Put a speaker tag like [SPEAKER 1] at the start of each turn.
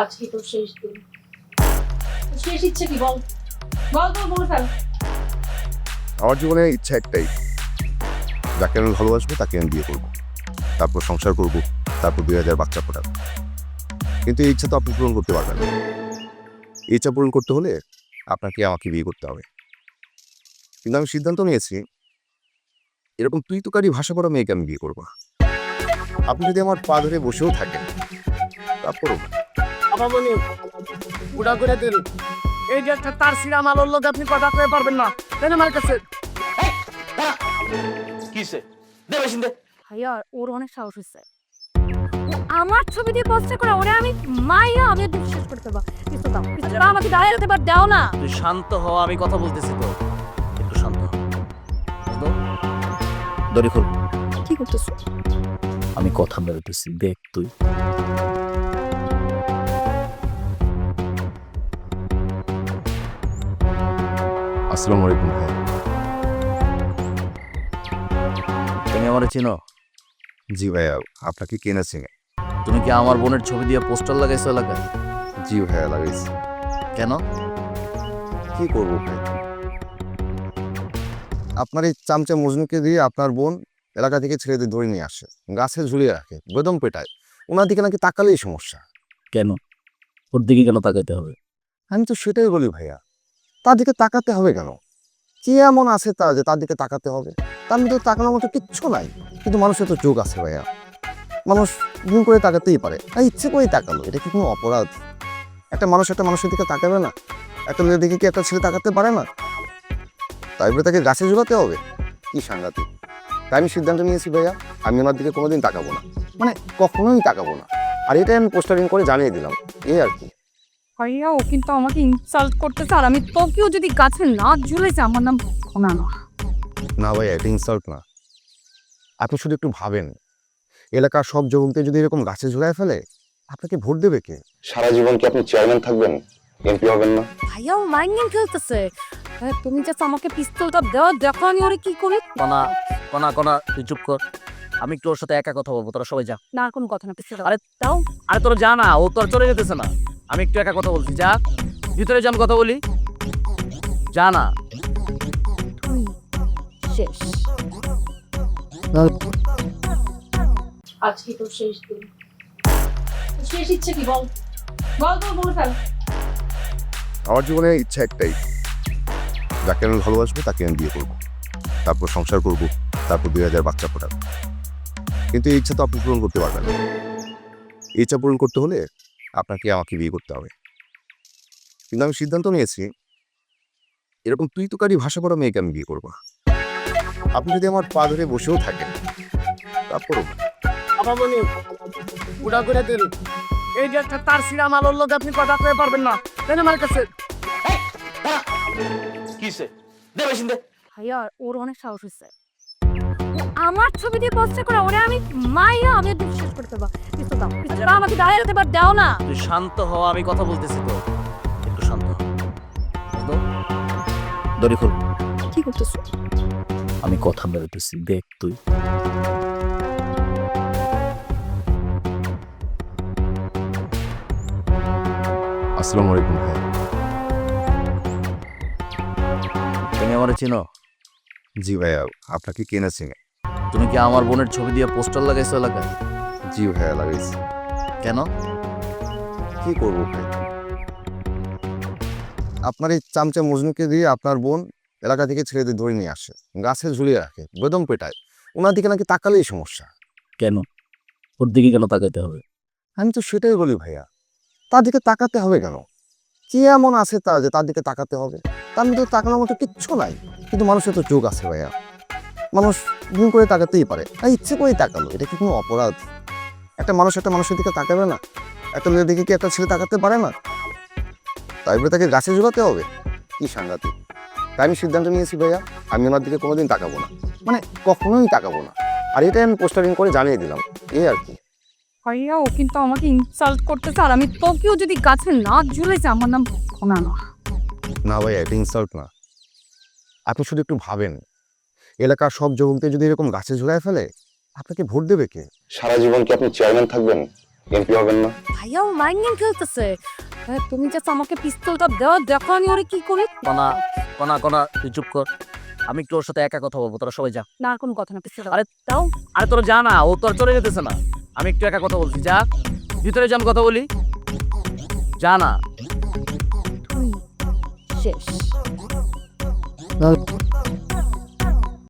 [SPEAKER 1] আজকে শেষ দিন। শেষ ইচ্ছে কি বল? বল ফেল।
[SPEAKER 2] আমার জীবনে ইচ্ছা একটাই। যাকে আমি ভালোবাসবো, তাকে আমি বিয়ে করব। তারপর সংসার করব, তারপর দুই হাজার বাচ্চা ফোটাবো কিন্তু এই ইচ্ছা তো আপনি পূরণ করতে পারবেন না। এই ইচ্ছা পূরণ করতে হলে আপনাকে আমাকে বিয়ে করতে হবে। কিন্তু আমি সিদ্ধান্ত নিয়েছি, এরকম তুই তোকারি ভাষা পড়া মেয়েকে আমি বিয়ে করব আপনি যদি আমার পা ধরে বসেও থাকেন তারপরও
[SPEAKER 3] উড়া করে দিন। এই যে একটা তার সিরা মালার লোক আপনি কথা কয়ে পারবেন না তাই না কাছে?
[SPEAKER 4] কিসে দে বেশি দে।
[SPEAKER 5] ভাইয়া ওর অনেক সাহস হয়েছে আমার ছবি দিয়ে পোস্টার করে ওরে আমি মাইয়া আমি বিশ্বাস করতে পারব কিছু দাও কিছু দাও আমাকে দাঁড়িয়ে যেতে পার দাও না।
[SPEAKER 4] তুই শান্ত হ আমি কথা বলতেছি তো। একটু শান্ত হ। দড়ি খোল।
[SPEAKER 5] কি করতেছো?
[SPEAKER 4] আমি কথা বলতেছি দেখ তুই।
[SPEAKER 2] আসসালামু আলাইকুম ভাই।
[SPEAKER 4] তুমি আমার চিনো?
[SPEAKER 2] জি ভাইয়া আপনাকে কেনা চিনে?
[SPEAKER 4] তুমি কি আমার বোনের ছবি দিয়ে পোস্টার লাগাইছো এলাকায়?
[SPEAKER 2] জি ভাইয়া লাগাইছি।
[SPEAKER 4] কেন?
[SPEAKER 2] কি করব ভাই? আপনার এই চামচা মজনুকে দিয়ে আপনার বোন এলাকা থেকে ছেলেদের ধরে নিয়ে আসে গাছে ঝুলিয়ে রাখে বেদম পেটায়। ওনার দিকে নাকি তাকালেই সমস্যা।
[SPEAKER 4] কেন? ওর দিকে কেন তাকাইতে হবে?
[SPEAKER 2] আমি তো সেটাই বলি ভাইয়া। তার দিকে তাকাতে হবে কেন? কি এমন আছে তা যে তার দিকে তাকাতে হবে? তার মধ্যে তাকানোর মতো কিচ্ছু নাই। কিন্তু মানুষের তো চোখ আছে ভাইয়া। মানুষ ভুল করে তাকাতেই পারে। আর ইচ্ছে করেই তাকালো। এটা কি কোনো অপরাধ? একটা মানুষ একটা মানুষের দিকে তাকাবে না? একটা মেয়ের দিকে কি একটা ছেলে তাকাতে পারে না? তাই বলে তাকে গাছে ঝুলাতে হবে? কি সাংঘাতিক। তাই আমি সিদ্ধান্ত নিয়েছি ভাইয়া। আমি ওনার দিকে কোনোদিন তাকাবো না। মানে কখনোই তাকাবো না। আর এটাই আমি পোস্টারিং করে জানিয়ে দিলাম। এই আর কি।
[SPEAKER 5] ভাইয়া ও কিন্তু আমাকে ইনসাল্ট করতেছে আর আমি তোকেও যদি গাছে না ঝুলেছে আমার নাম না না।
[SPEAKER 2] না ভাই এটা ইনসাল্ট না। আপনি শুধু একটু ভাবেন এলাকার সব যুবকদের যদি এরকম গাছে ঝুলায় ফেলে আপনাকে ভোট দেবে কে? সারা জীবন কি আপনি চেয়ারম্যান থাকবেন? এমপি হবেন না।
[SPEAKER 5] ভাইয়া ও মাইন্ড গেম খেলতেছে তুমি জাস্ট আমাকে পিস্তলটা দাও দেখো আমি ওরে কি করি।
[SPEAKER 4] কনা কনা কনা তুই চুপ কর। আমি একটু ওর সাথে একা কথা বলব তোরা সবাই যা।
[SPEAKER 5] না আর কোনো কথা না পিস্তল
[SPEAKER 4] আরে
[SPEAKER 5] দাও
[SPEAKER 4] আরে তোরা যা না ও তোর চলে যেতেছে না। আমি একটু একা কথা বলছি যা। ভিতরে যা আমি কথা বলি যা না।
[SPEAKER 5] শেষ।
[SPEAKER 1] আজকে তোর শেষ দিন। শেষ ইচ্ছে কি বল? বল বল বলে ফেল।
[SPEAKER 2] আমার জীবনে ইচ্ছা একটাই। যাকে আমি ভালোবাসবো তাকে আমি বিয়ে করব। তারপর সংসার করব তারপর দুই হাজার বাচ্চা ফোটাবো কিন্তু এই ইচ্ছা তো আপনি পূরণ করতে পারবেন না। এই ইচ্ছা পূরণ করতে হলে আপনাকে আমাকে বিয়ে করতে হবে। কিন্তু আমি সিদ্ধান্ত নিয়েছি এরকম তুই তোকারি ভাষা পড়া মেয়েকে আমি বিয়ে করব আপনি যদি আমার পা ধরে বসেও থাকেন তারপরও
[SPEAKER 3] উড়া করে দিন। এই যে একটা তার সিরা মালার লোক আপনি কথা কয়ে পারবেন না। আমার কাছে।
[SPEAKER 4] কিসে? দে বেশি দে।
[SPEAKER 5] ভাইয়া ওর অনেক সাহস হয়েছে আমার ছবি দিয়ে পোস্টার করে ওরে আমি মাইয়া আমি আর বিশ্বাস করতে পারব কিছু দাও কিছু দাও আমাকে দাঁড়িয়ে যেতে পার দাও না।
[SPEAKER 4] তুই শান্ত হ আমি কথা বলতেছি তো। একটু শান্ত হ। বুঝলো? দড়ি খোল।
[SPEAKER 5] কি করতেছো?
[SPEAKER 4] আমি কথা বলতেছি দেখ তুই।
[SPEAKER 2] আসসালামু আলাইকুম ভাই।
[SPEAKER 4] তুমি আমার চিনো?
[SPEAKER 2] জি ভাইয়া আপনাকে কেনা চিনে?
[SPEAKER 4] তুমি কি আমার বোনের ছবি দিয়ে পোস্টার লাগাইছো এলাকায়?
[SPEAKER 2] জি ভাইয়া লাগাইছি।
[SPEAKER 4] কেন?
[SPEAKER 2] কি করব ভাই? আপনার এই চামচা মজনুকে দিয়ে আপনার বোন এলাকা থেকে ছেলেদের ধরে নিয়ে আসে গাছে ঝুলিয়ে রাখে বেদম পেটায়। ওনার দিকে নাকি তাকালেই সমস্যা।
[SPEAKER 4] কেন? ওর দিকে কেন তাকাইতে হবে?
[SPEAKER 2] আমি তো সেটাই বলি ভাইয়া তার দিকে তাকাতে হবে কেন? কি এমন আছে তা যে তার দিকে তাকাতে হবে? তার মধ্যে তাকানোর মতো কিচ্ছু নাই কিন্তু মানুষের তো চোখ আছে ভাইয়া। মানুষ ভুল করে তাকাতেই পারে। আর ইচ্ছে করেই তাকালো এটা কি কোনো অপরাধ? একটা মানুষ একটা মানুষের দিকে তাকাবে না। একটা মেয়ের দিকে কি একটা ছেলে তাকাতে পারে না? তাই বলে তাকে গাছে ঝুলাতে হবে? কি সাংঘাতিক। তাই আমি সিদ্ধান্ত নিয়েছি ভাইয়া আমি ওনার দিকে কোনোদিন তাকাবো না। মানে কখনোই তাকাবো না। আর এটাই আমি পোস্টারিং করে জানিয়ে দিলাম। এই আর কি।
[SPEAKER 5] ভাইয়া ও কিন্তু আমাকে ইনসাল্ট করতেছে আর আমি তোকেও যদি গাছে না ঝুলেছে আমার নাম না না।
[SPEAKER 2] না ভাই এটা ইনসাল্ট না। আপনি শুধু একটু ভাবেন। এলাকার সব যুবকদের যদি এরকম গাছে ঝুলায় ফেলে আপনাকে ভোট দেবে কে? সারা জীবন কি আপনি চেয়ারম্যান থাকবেন?
[SPEAKER 6] এমপি হবেন না।
[SPEAKER 1] ভাইয়া ও মাইন্ড গেম খেলতেছে। হ্যাঁ, তুমি জাস্ট আমাকে পিস্তলটা দাও দেখো আমি ওরে কি করি।
[SPEAKER 4] কনা কনা কনা তুই চুপ কর। আমি একটু ওর সাথে একা কথা বলব তোরা সবাই যা।
[SPEAKER 1] না কোনো কথা না পিস্তল
[SPEAKER 4] আরে তাও আরে তোরা যা না ও তোর চলে যেতেছে না। আমি একটু একা কথা বলছি যা। ভিতরে যা আমি কথা বলি। যা না।
[SPEAKER 1] শেষ।